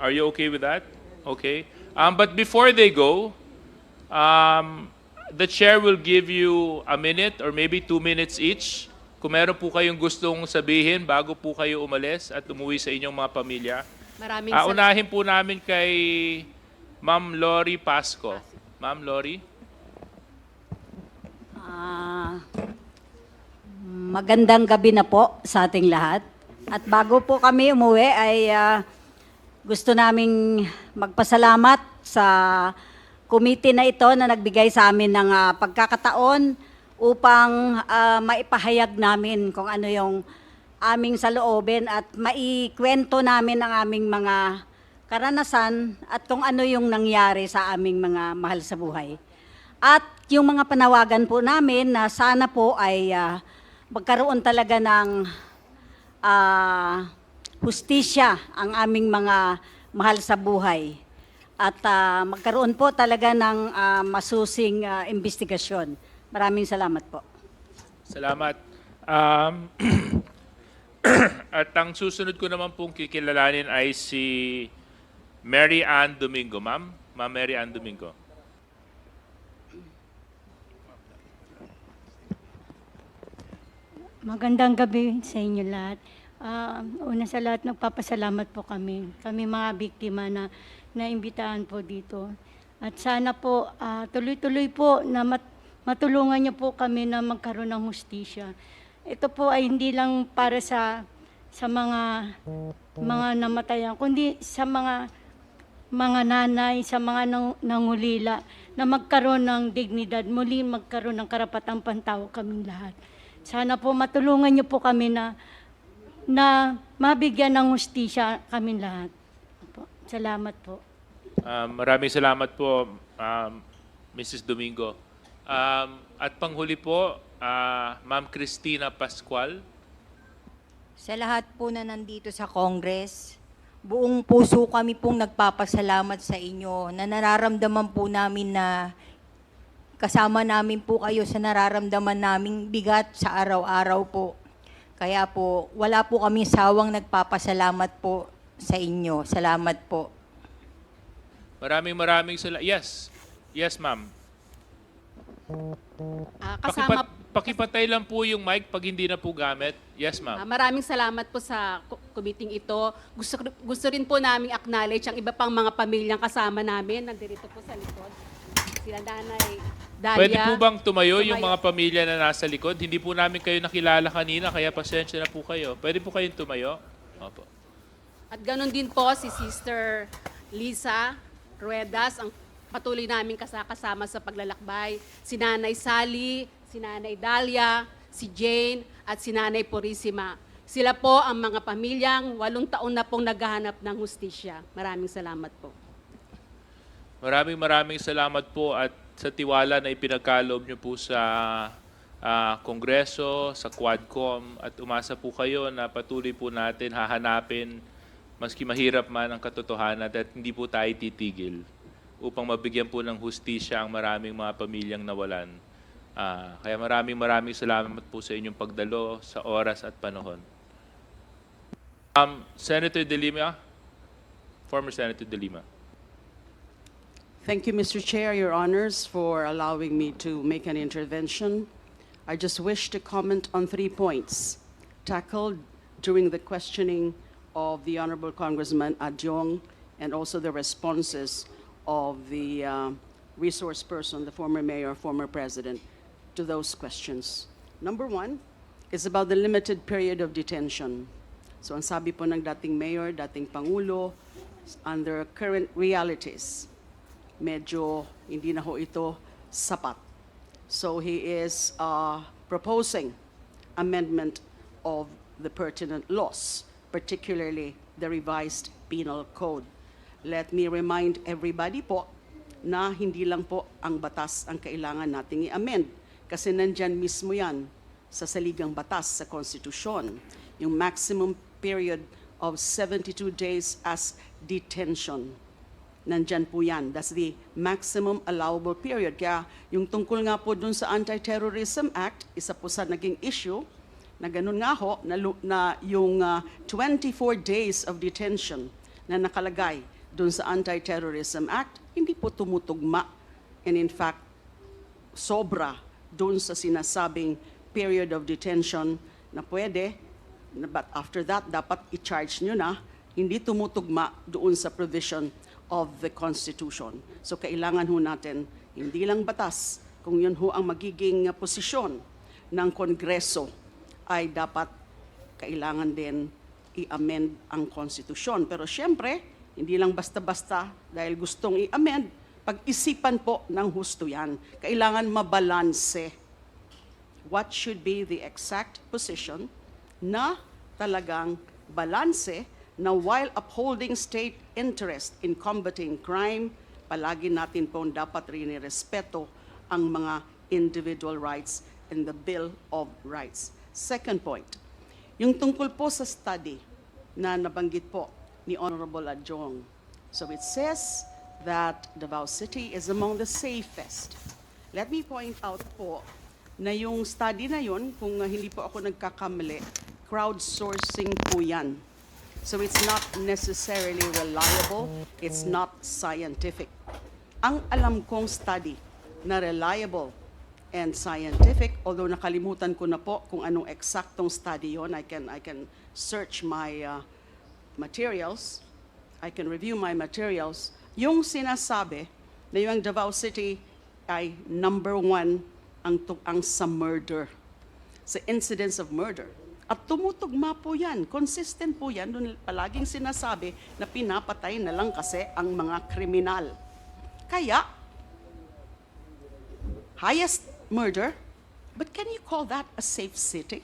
Are you okay with that? Okay. Um, but before they go, um, the chair will give you a minute or maybe two minutes each. Kung meron po kayong gustong sabihin bago po kayo umalis at umuwi sa inyong mga pamilya. Maraming sal- unahin po namin kay Ma'am Lori Pasco. Ma'am Lori? Ah, magandang gabi na po sa ating lahat. At bago po kami umuwi ay ah, gusto naming magpasalamat sa committee na ito na nagbigay sa amin ng ah, pagkakataon upang ah, maipahayag namin kung ano yung aming saloobin at maikwento namin ang aming mga karanasan at kung ano yung nangyari sa aming mga mahal sa buhay. At yung mga panawagan po namin na sana po ay ah, magkaroon talaga ng ah, hustisya ang aming mga mahal sa buhay. At ah, magkaroon po talaga ng ah, masusing ah, investigasyon. Maraming salamat po. Salamat. Um, at ang susunod ko naman pong kikilalanin ay si Mary Ann Domingo. Ma'am? Ma'am Mary Ann Domingo. Magandang gabi sa inyo lahat. Ah, una sa lahat, nagpapasalamat po kami. Kami mga biktima na naimbitahan po dito. At sana po, ah, tuloy-tuloy po na mat- matulungan niyo po kami na magkaroon ng hustisya. Ito po ay hindi lang para sa sa mga mga namatayan, kundi sa mga mga nanay, sa mga nang, nangulila, na magkaroon ng dignidad, muli magkaroon ng karapatang pantao kaming lahat. Sana po matulungan niyo po kami na na mabigyan ng hustisya kaming lahat. Po. Salamat po. Um, maraming salamat po, um, Mrs. Domingo. Um, at panghuli po, ah, Ma'am Christina Pascual. Sa lahat po na nandito sa Congress, buong puso kami pong nagpapasalamat sa inyo na nararamdaman po namin na kasama namin po kayo sa nararamdaman naming bigat sa araw-araw po. Kaya po, wala po kami sawang nagpapasalamat po sa inyo. Salamat po. Maraming maraming salamat. Yes. Yes, ma'am. Ah, kasama, Pakipat, pakipatay lang po yung mic pag hindi na po gamit. Yes, ah, ma'am. maraming salamat po sa committee ito. Gusto, gusto rin po namin acknowledge ang iba pang mga pamilyang kasama namin. Nandito po sa likod. Sila Nanay Dalia. Pwede po bang tumayo yung Tumayo. mga pamilya na nasa likod? Hindi po namin kayo nakilala kanina, kaya pasensya na po kayo. Pwede po kayong tumayo? Opo. At ganun din po si Sister Lisa Ruedas, ang patuloy namin kasakasama sa paglalakbay. Si Nanay Sally, si Nanay Dalia, si Jane, at si Nanay Purisima. Sila po ang mga pamilyang walong taon na pong naghahanap ng hustisya. Maraming salamat po. Maraming maraming salamat po at sa tiwala na ipinagkaloob niyo po sa ah, Kongreso, sa Quadcom at umasa po kayo na patuloy po natin hahanapin maski mahirap man ang katotohanan at hindi po tayo titigil upang mabigyan po ng hustisya ang maraming mga pamilyang nawalan. Ah, kaya maraming maraming salamat po sa inyong pagdalo sa oras at panahon. Um, Senator De Lima, former Senator De Lima. Thank you, Mr. Chair, Your Honors, for allowing me to make an intervention. I just wish to comment on three points tackled during the questioning of the Honorable Congressman Adjong and also the responses of the uh, resource person, the former mayor, former president, to those questions. Number one is about the limited period of detention. So ang sabi po ng dating mayor, dating pangulo, under current realities, medyo hindi na ho ito sapat. So he is uh, proposing amendment of the pertinent laws, particularly the revised penal code. Let me remind everybody po na hindi lang po ang batas ang kailangan nating i-amend kasi nandyan mismo yan sa saligang batas sa konstitusyon. Yung maximum period of 72 days as detention nandyan po yan. That's the maximum allowable period. Kaya yung tungkol nga po dun sa Anti-Terrorism Act, isa po sa naging issue, na ganun nga ho, na, na yung uh, 24 days of detention na nakalagay doon sa Anti-Terrorism Act, hindi po tumutugma. And in fact, sobra doon sa sinasabing period of detention na pwede, but after that, dapat i-charge nyo na, hindi tumutugma doon sa provision of the Constitution. So kailangan ho natin, hindi lang batas, kung yun ho ang magiging uh, posisyon ng Kongreso, ay dapat kailangan din i-amend ang konstitusyon. Pero siyempre, hindi lang basta-basta dahil gustong i-amend, pag-isipan po ng husto yan. Kailangan mabalanse what should be the exact position na talagang balanse na while upholding state interest in combating crime, palagi natin pong dapat rin respeto ang mga individual rights in the Bill of Rights. Second point, yung tungkol po sa study na nabanggit po ni Honorable Adjong. So it says that Davao City is among the safest. Let me point out po na yung study na yun, kung hindi po ako nagkakamali, crowdsourcing po yan. So it's not necessarily reliable, it's not scientific. Ang alam kong study na reliable and scientific, although nakalimutan ko na po kung anong eksaktong study yon, I can, I can search my uh, materials, I can review my materials, yung sinasabi na yung Davao City ay number one ang, ang sa murder, sa incidence of murder. At tumutugma po yan, consistent po yan, dun palaging sinasabi na pinapatay na lang kasi ang mga kriminal. Kaya, highest murder, but can you call that a safe city?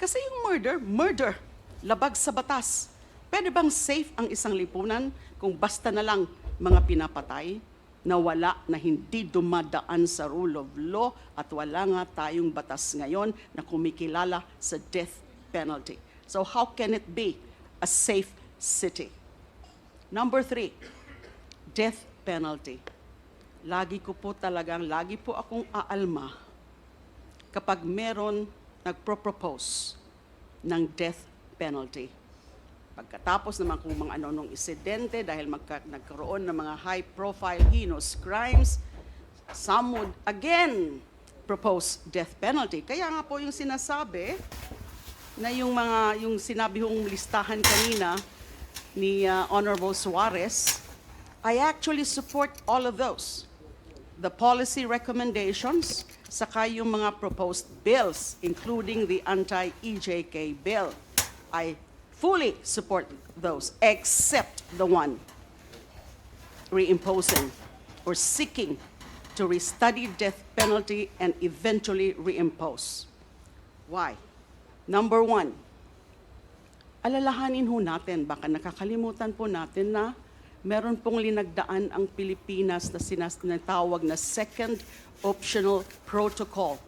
Kasi yung murder, murder, labag sa batas. Pwede bang safe ang isang lipunan kung basta na lang mga pinapatay na wala na hindi dumadaan sa rule of law at wala nga tayong batas ngayon na kumikilala sa death penalty. So how can it be a safe city? Number three, death penalty. Lagi ko po talagang, lagi po akong aalma kapag meron nagpro-propose ng death penalty. Pagkatapos naman kung mga ano-anong insidente dahil magka, nagkaroon ng mga high-profile heinous crimes, some would again propose death penalty. Kaya nga po yung sinasabi na yung mga yung sinabi hong listahan kanina ni uh, Honorable Suarez, I actually support all of those. The policy recommendations, saka yung mga proposed bills, including the anti-EJK bill. I fully support those, except the one reimposing or seeking to restudy death penalty and eventually reimpose. Why? Number one, alalahanin ho natin, baka nakakalimutan po natin na meron pong linagdaan ang Pilipinas na sinatawag na Second Optional Protocol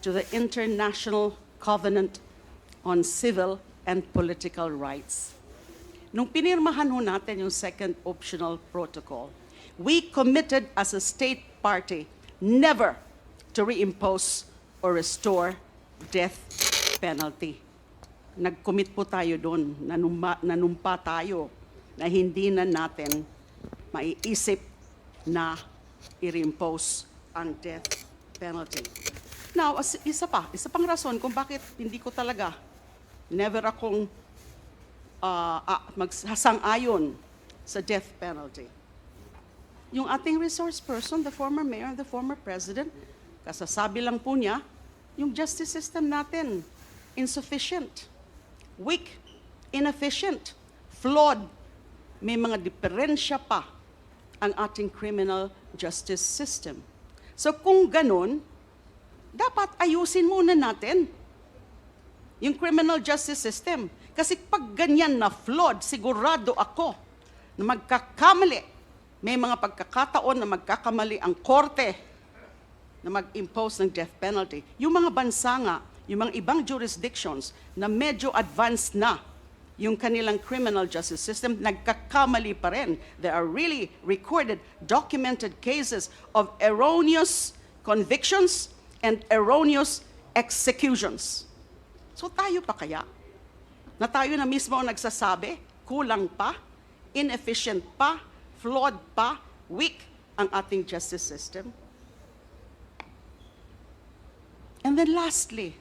to the International Covenant on Civil and Political Rights. Nung pinirmahan ho natin yung Second Optional Protocol, we committed as a state party never to reimpose or restore death penalty. Nag-commit po tayo doon, nanumpa, nanumpa tayo na hindi na natin maiisip na i-reimpose ang death penalty. Now, isa pa, isa pang rason kung bakit hindi ko talaga, never akong uh, ah, magsasang-ayon sa death penalty. Yung ating resource person, the former mayor and the former president, kasasabi lang po niya, yung justice system natin, insufficient, weak, inefficient, flawed, may mga diferensya pa ang ating criminal justice system. So kung ganun, dapat ayusin muna natin yung criminal justice system. Kasi pag ganyan na flawed, sigurado ako na magkakamali. May mga pagkakataon na magkakamali ang korte na mag-impose ng death penalty. Yung mga bansa nga, yung mga ibang jurisdictions na medyo advanced na yung kanilang criminal justice system, nagkakamali pa rin. There are really recorded, documented cases of erroneous convictions and erroneous executions. So tayo pa kaya? Na tayo na mismo ang nagsasabi, kulang pa? inefficient pa, flawed pa, weak ang ating justice system? And then lastly,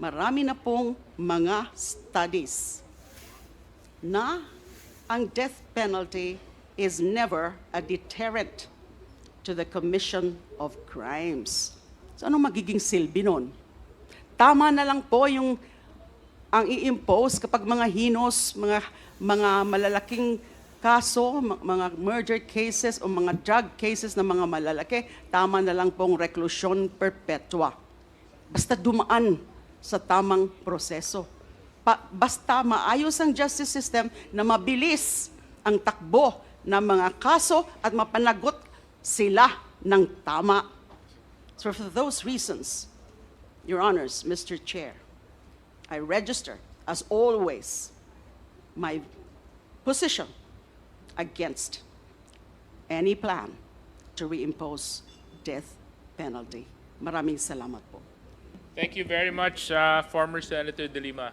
marami na pong mga studies na ang death penalty is never a deterrent to the commission of crimes. So ano magiging silbi nun? Tama na lang po yung ang i-impose kapag mga hinos, mga mga malalaking kaso, mga murder cases o mga drug cases na mga malalaki, tama na lang pong reclusion perpetua. Basta dumaan sa tamang proseso. Pa- basta maayos ang justice system na mabilis ang takbo ng mga kaso at mapanagot sila ng tama. So for those reasons, Your Honors, Mr. Chair, I register, as always, my position against any plan to reimpose death penalty. Maraming salamat po. Thank you very much, uh, former Senator De Lima.